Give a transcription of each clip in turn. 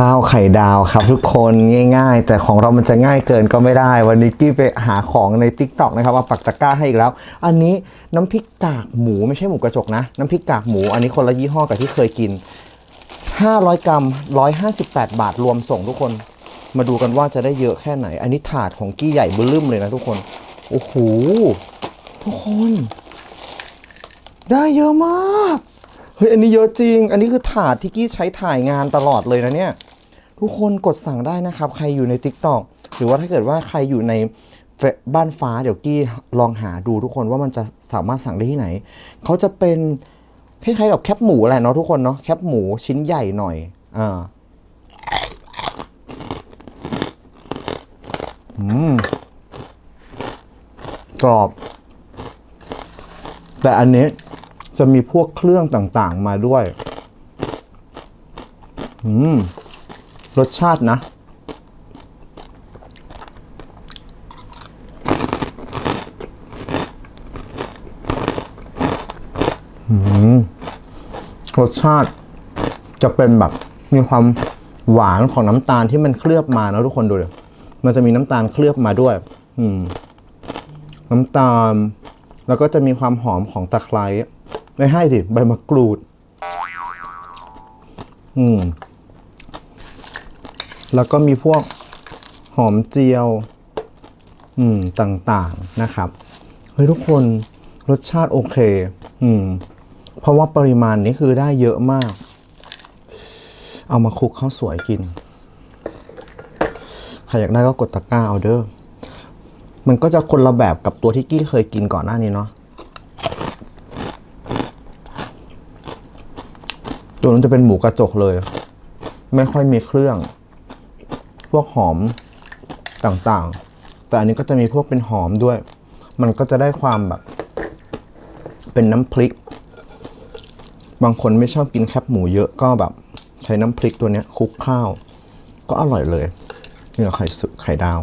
ข้าวไข่ดาวครับทุกคนง่าย ๆ แต่ของเรามันจะง่ายเกินก็ไม่ได้ วันนี้กี้ไปหาของใน t ิ k t o k นะครับมาปักตะกร้าให้อีกแล้ว อันนี้น้ำพริกกากหมูไม่ใช่หมูกระจกนะ น้ำพริกกากหมู อันนี้คนละยี่ห้อกับที่เคยกิน 500 กรัม 158 บาทรวมส่งทุกคน มาดูกันว่าจะได้เยอะแค่ไหน อันนี้ถาดของกี้ใหญ่เบื้อมเลยนะทุกคนโอ้โหทุกคน ได้เยอะมากเฮ้ยอันนี้เยอะจริง อันนี้คือถาดที่กี้ใช้ถ่ายงานตลอดเลยนะเนี่ย ทุกคนกดสั่งได้นะครับ ใครอยู่ใน Tik t o อกหรือว่าถ้าเกิดว่าใครอยู่ในบ้านฟ้าเดี๋ยวกี้ลองหาดูทุกคนว่ามันจะสามารถสั่งได้ที่ไหน เขาจะเป็นคล้ายๆกับแคปหมูแหละเนาะทุกคนเนาะแคปหมูชิ้นใหญ่หน่อยอ่าอืมกรอบ แต่อันนี้จะมีพวกเครื่องต่างๆมาด้วย อืม รสชาตินะ รสชาติจะเป็นแบบมีความหวานของน้ำตาลที่มันเคลือบมานะทุกคนดูเลยมันจะมีน้ำตาลเคลือบมาด้วย อืม น้ำตาล แล้วก็จะมีความหอมของตะไคร้ไม่ให้ดิใบมะกรูด อืม แล้วก็มีพวกหอมเจียวอืมต่างๆนะครับเฮ้ยทุกคนรสชาติโอเค อืม เพราะว่าปริมาณนี้คือได้เยอะมาก เอามาคลุกข้าวสวยกิน ใครอยากได้ก็กดตะกร้าเอาเด้อมันก็จะคนละแบบกับตัวที่กี้เคยกินก่อนหน้านี้เนาะตัวนั้นจะเป็นหมูกระจกเลย ไม่ค่อยมีเครื่อง พวกหอมต่างๆ แต่อันนี้ก็จะมีพวกเป็นหอมด้วย มันก็จะได้ความแบบ เป็นน้ำพริก บางคนไม่ชอบกินแคบหมูเยอะก็แบบ ใช้น้ำพริกตัวนี้คลุกข้าว ก็อร่อยเลยเนื้อไข่สุไข่ดาว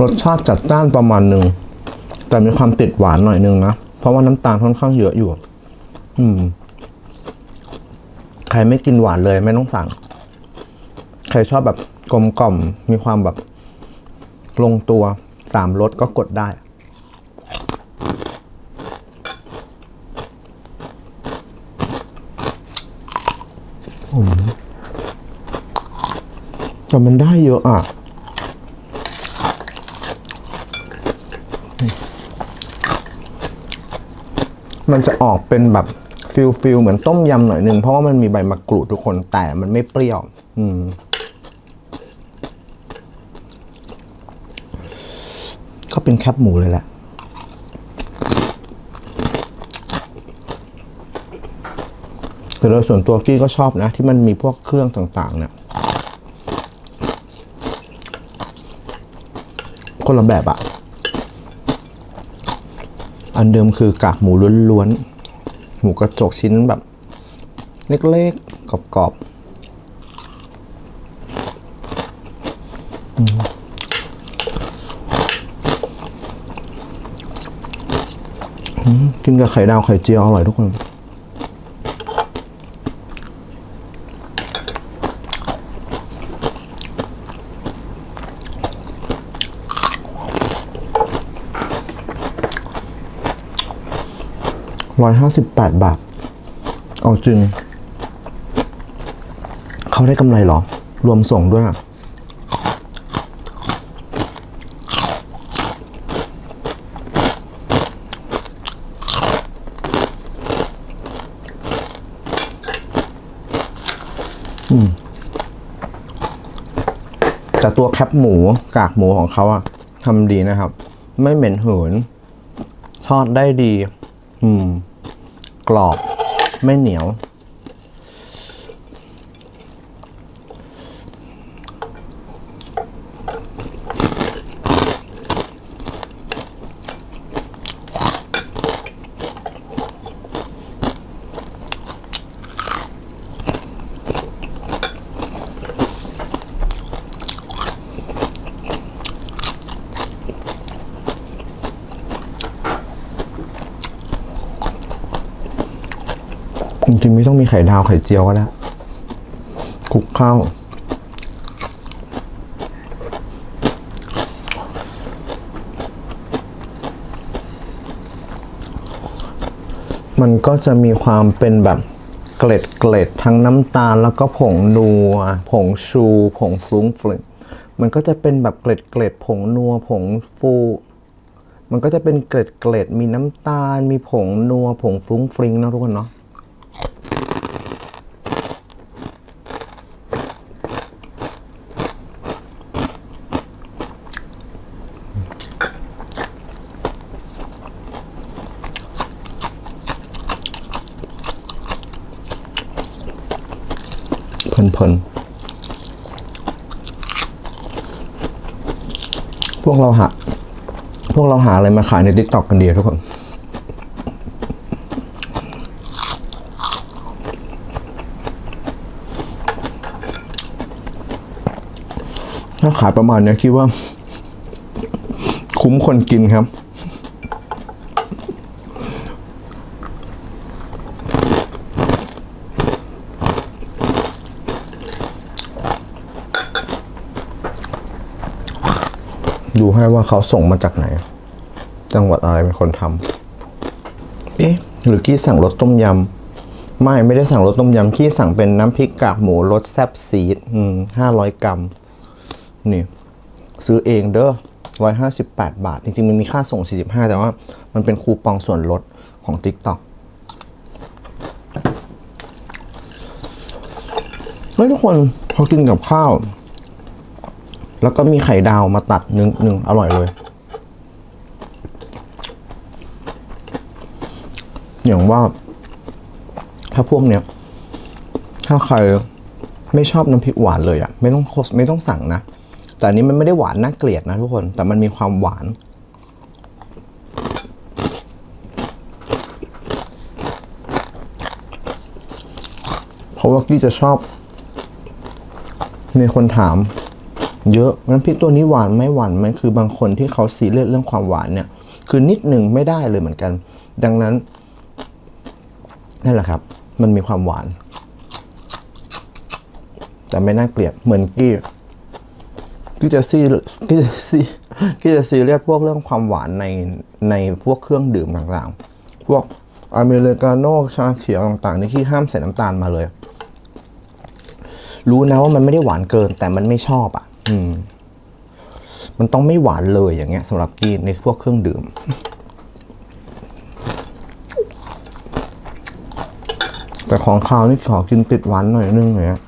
รสชาติจัดจ้านประมาณหนึ่ง แต่มีความติดหวานหน่อยนึงนะ เพราะว่าน้ำตาลค่อนข้างเยอะอยู่ อืม ใครไม่กินหวานเลยไม่ต้องสั่ง ใครชอบแบบกลมกล่อม มีความแบบ ลงตัวสามรสก็กดได้มแต่มันได้เยอะอะ มันจะออกเป็นแบบฟิลฟิลเหมือนต้มยำหน่อยนึง เพราะว่ามันมีใบมะกรูดทุกคนแต่มันไม่เปรี้ยว อืมก็เป็นแคบหมูเลยแหละแต่โดยส่วนตัวกี้ก็ชอบนะ ที่มันมีพวกเครื่องต่างๆ เนี่ยคนละแบบอะ อันเดิมคือกากหมูล้วนๆ หมูกระจกชิ้นแบบ เล็กๆ กรอบๆกินกับไข่ดาวไข่เจียวอร่อยทุกคน ร้อยห้าสิบแปดบาท เอาจริง เขาได้กำไรเหรอ รวมส่งด้วยอะแต่ตัวแคปหมูกากหมูของเขาอะทำดีนะครับ ไม่เหม็นเหินทอดได้ดี อืม กรอบ ไม่เหนียว จริงๆไม่ต้องมีไข่ดาวไข่เจียวก็ได้คลุกข้าวมันก็จะมีความเป็นแบบเกล็ดเกล็ดทั้งน้ำตาลแล้วก็ผงนัว ผงชู ผงฟรุ้งฟริงมันก็จะเป็นแบบเกล็ดเกล็ดผงนัว ผงฟู มันก็จะเป็นเกล็ดเกล็ดมีน้ำตาล มีผงนัว ผงฟรุ้งฟริงนะทุกคนเนาะ เพลินพวกเราหาพวกเราหาอะไรมาขายใน t ิ k t o k กันดีอะทุกคน ถ้าขายประมาณนี้คิดว่า คุ้มคนกินครับ ดูให้ว่าเขาส่งมาจากไหน จังหวัดอะไรเป็นคนทำเอ๊ะหรือกี้สั่งรสต้มยำไม่ไม่ได้สั่งรสต้มยำกี้สั่งเป็นน้ำพริกกากหมูรสแซบซีดอืมห้าร้อยกรัมนี่ซื้อเองเด้อร้อยห้าสิบแปดบาท จริงๆ มันมีค่าส่งสี่สิบห้าแต่ว่ามันเป็นคูปองส่วนลดของ TikTok เฮ้ยทุกคนพอกินกับข้าว แล้วก็มีไข่ดาวมาตัดหนึ่งหนึ่งอร่อยเลย อย่างว่า ถ้าพวกเนี้ย ถ้าใครไม่ชอบน้ำพริกหวานเลยอะ่ะ ไม่ต้องโคสไม่ต้องสั่งนะ แต่อันนี้มันไม่ได้หวานน่าเกลียดนะทุกคน แต่มันมีความหวานเพราะว่ากี้จะชอบ มีคนถาม เยอะน้ำพริกตัวนี้หวานไหม่หวานไหมคือบางคนที่เขาซีเรียสเรื่องความหวานเนี่ย คือนิดหนึ่งไม่ได้เลยเหมือนกัน ดังนั้นนั่นแหละครับ มันมีความหวาน แต่ไม่น่าเกลียดเหมือนกี้กี้จะซีกี้จะซีกี้จะซีเรียสพวกเรื่องความหวานในในพวกเครื่องดื่มต่างๆ พวกอเมริกาโน่ชาเขียวต่างๆนี่ที่ห้ามใส่น้ำตาลมาเลย รู้นะว่ามันไม่ได้หวานเกินแต่มันไม่ชอบอะ อืม มันต้องไม่หวานเลยอย่างเงี้ยสำหรับกี้ในพวกเครื่องดื่ม แต่ของข้าวนี่ขอกินติดหวานหน่อยนึงเงี้ย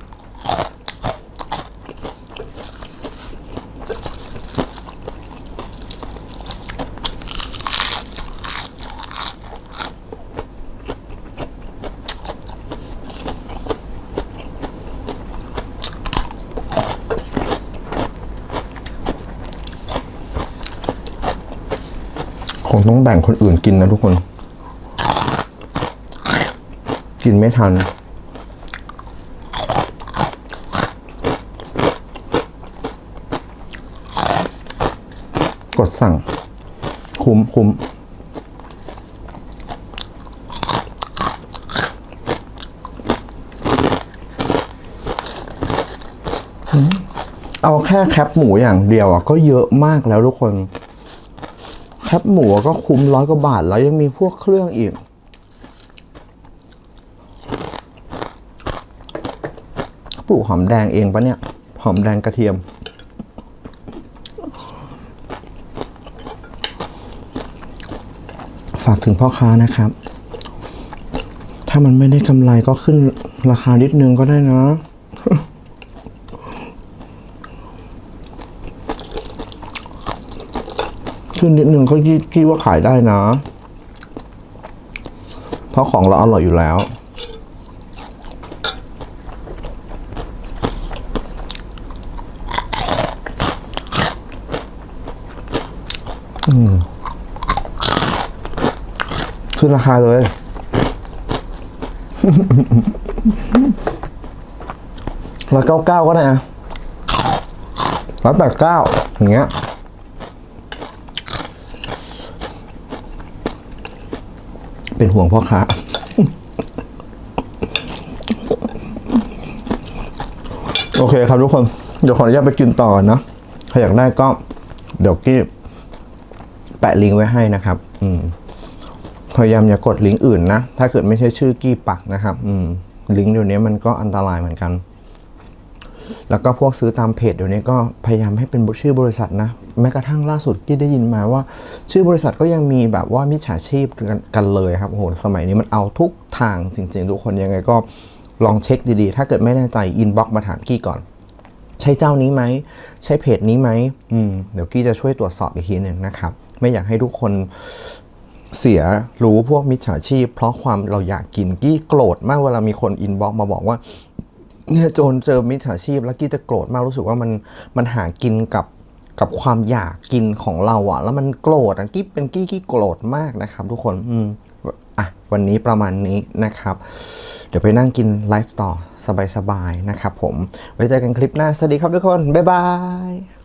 คงต้องแบ่งคนอื่นกินนะทุกคน กินไม่ทัน กดสั่ง คุ้มคุ้มเอาแค่แคปหมูอย่างเดียวอะก็เยอะมากแล้วทุกคน คปหมูก็คุ้มร้อยกว่าบาท แล้วยังมีพวกเครื่องอีก ปลูกหอมแดงเองปะเนี่ย หอมแดงกระเทียม ฝากถึงพ่อค้านะครับ ถ้ามันไม่ได้กำไรก็ขึ้นราคานิดนึงก็ได้นะ ขึ้นนิดนึงก็ยี่กี้ว่าขายได้นะ เพราะของเราอร่อยอยู่แล้วขึ้นราคาเลย ร้อยเก้าเก้าก็ได้นะร้อยแปดเก้าอย่างเงี้ย เป็นห่วงพ่อค้าโอเคครับทุกคน เดี๋ยวขออนุญาตไปกินต่อนะใครอยากได้ก็ เดี๋ยวกี้แปะลิงก์ไว้ให้นะครับ อืมพยายามอย่ากดลิงก์อื่นนะ ถ้าเกิดไม่ใช่ชื่อกี้ปักนะครับ อืม ลิงก์เดี๋ยวนี้มันก็อันตรายเหมือนกัน แล้วก็พวกซื้อตามเพจเดี๋ยวนี้ก็พยายามให้เป็นชื่อบริษัทนะ แม้กระทั่งล่าสุดที่ได้ยินมาว่า ชื่อบริษัทก็ยังมีแบบว่ามิจฉาชีพกันเลยครับโอ้โหสมัยนี้มันเอาทุกทางจริงๆ ทุกคนยังไงก็ลองเช็คดีๆ ถ้าเกิดไม่แน่ใจอินบ็อกมาถามกี้ก่อน ใช่เจ้านี้ไหม ใช่เพจนี้ไหมอืมเดี๋ยวกี้จะช่วยตรวจสอบอีกทีหนึ่งนะครับ ไม่อยากให้ทุกคนเสียรู้พวกมิจฉาชีพ เพราะความเราอยากกินกี้โกรธมากเวลามีคนอินบ็อกมาบอกว่า เนี่ยโจรเจอมิจฉาชีพ แล้วกี้จะโกรธมากรู้สึกว่ามันมันหากินกับกับความอยากกินของเราอะแล้วมันโกรธอะกี้เป็นกี้กี้โกรธมากนะครับ ทุกคนอืมอะวันนี้ประมาณนี้นะครับ เดี๋ยวไปนั่งกินไลฟ์ต่อสบายๆนะครับผมไว้เจอกันคลิปหน้า สวัสดีครับทุกคน บ๊ายบาย